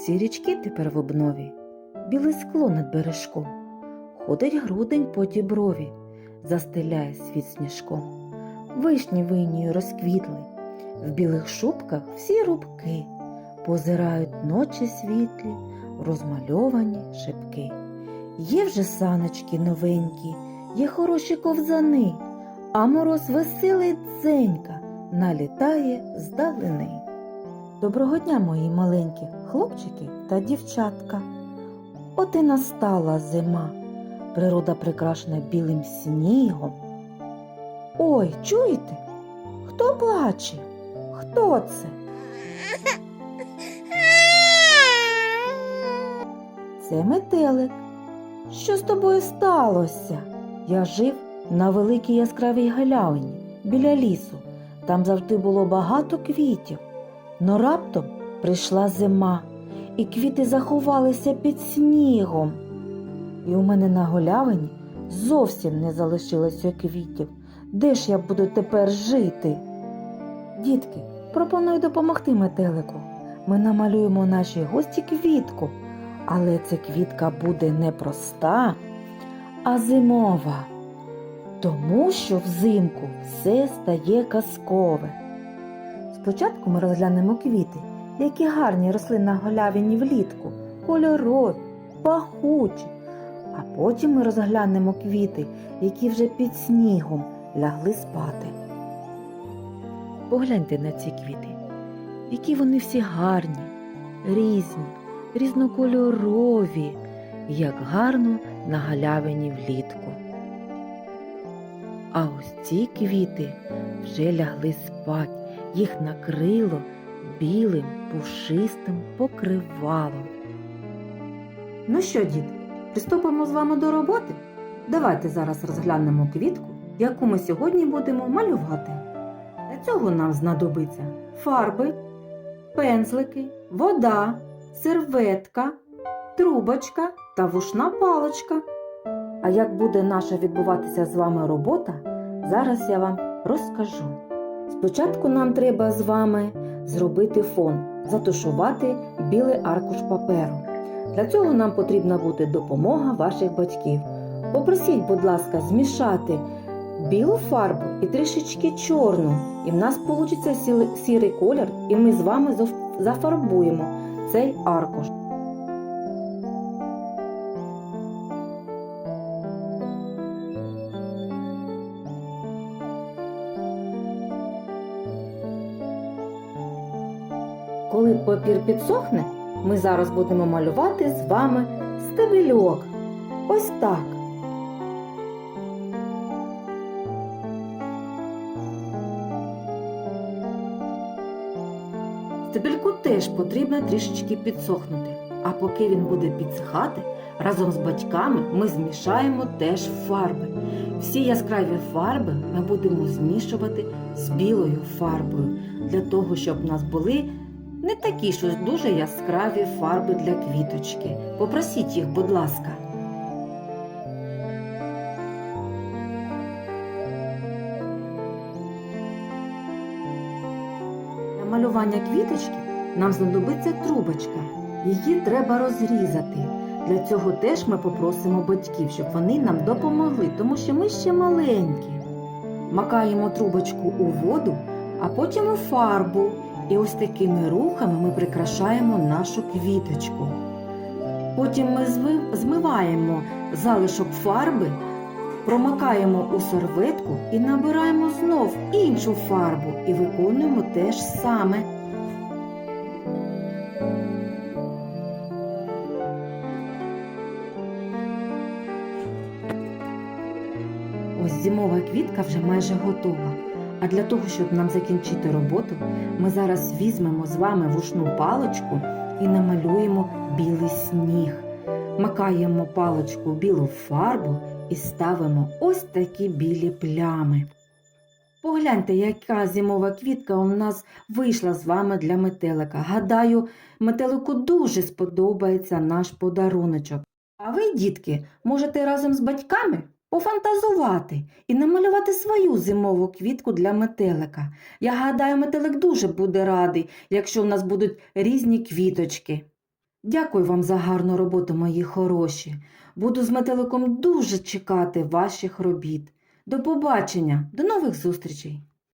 Всі річки тепер в обнові, біле скло над бережком. Ходить грудень по діброві, застеляє світ сніжком. Вишні винію розквітли, в білих шубках всі рубки, позирають ночі світлі, розмальовані шибки. Є вже саночки новенькі, є хороші ковзани, а мороз веселий дзенька налітає здалини. Доброго дня, мої маленькі хлопчики та дівчатка. От і настала зима, природа прикрашена білим снігом. Ой, чуєте? Хто плаче? Хто це? Це метелик. Що з тобою сталося? Я жив на великій яскравій галявині біля лісу. Там завжди було багато квітів. Но раптом прийшла зима, і квіти заховалися під снігом. І у мене на галявині зовсім не залишилося квітів. Де ж я буду тепер жити? Дітки, пропоную допомогти метелику. Ми намалюємо нашій гості квітку, але ця квітка буде не проста, а зимова. Тому що взимку все стає казкове. Спочатку ми розглянемо квіти, які гарні росли на галявині влітку, кольорові, пахучі. А потім ми розглянемо квіти, які вже під снігом лягли спати. Погляньте на ці квіти, які вони всі гарні, різні, різнокольорові, як гарно на галявині влітку. А ось ці квіти вже лягли спать, їх накрило білим пушистим покривалом. Ну що, діти, приступимо з вами до роботи? Давайте зараз розглянемо квітку, яку ми сьогодні будемо малювати. Для цього нам знадобиться фарби, пензлики, вода, серветка, трубочка та вушна паличка. А як буде наша відбуватися з вами робота, зараз я вам розкажу. Спочатку нам треба з вами зробити фон, затушувати білий аркуш паперу. Для цього нам потрібна буде допомога ваших батьків. Попросіть, будь ласка, змішати білу фарбу і трішечки чорну, і в нас вийде сірий колір, і ми з вами зафарбуємо цей аркуш. Коли папір підсохне, ми зараз будемо малювати з вами стебельок. Ось так. Стебельку теж потрібно трішечки підсохнути. А поки він буде підсихати, разом з батьками ми змішаємо теж фарби. Всі яскраві фарби ми будемо змішувати з білою фарбою, для того, щоб у нас були не такі ж дуже яскраві фарби для квіточки. Попросіть їх, будь ласка. Для малювання квіточки нам знадобиться трубочка. Її треба розрізати. Для цього теж ми попросимо батьків, щоб вони нам допомогли, тому що ми ще маленькі. Макаємо трубочку у воду, а потім у фарбу. І ось такими рухами ми прикрашаємо нашу квіточку. Потім ми змиваємо залишок фарби, промакаємо у серветку і набираємо знов іншу фарбу і виконуємо те ж саме. Ось зимова квітка вже майже готова. А для того, щоб нам закінчити роботу, ми зараз візьмемо з вами вушну паличку і намалюємо білий сніг. Макаємо паличку в білу фарбу і ставимо ось такі білі плями. Погляньте, яка зимова квітка у нас вийшла з вами для метелика. Гадаю, метелику дуже сподобається наш подаруночок. А ви, дітки, можете разом з батьками пофантазувати і намалювати свою зимову квітку для метелика. Я гадаю, метелик дуже буде радий, якщо в нас будуть різні квіточки. Дякую вам за гарну роботу, мої хороші. Буду з метеликом дуже чекати ваших робіт. До побачення, до нових зустрічей!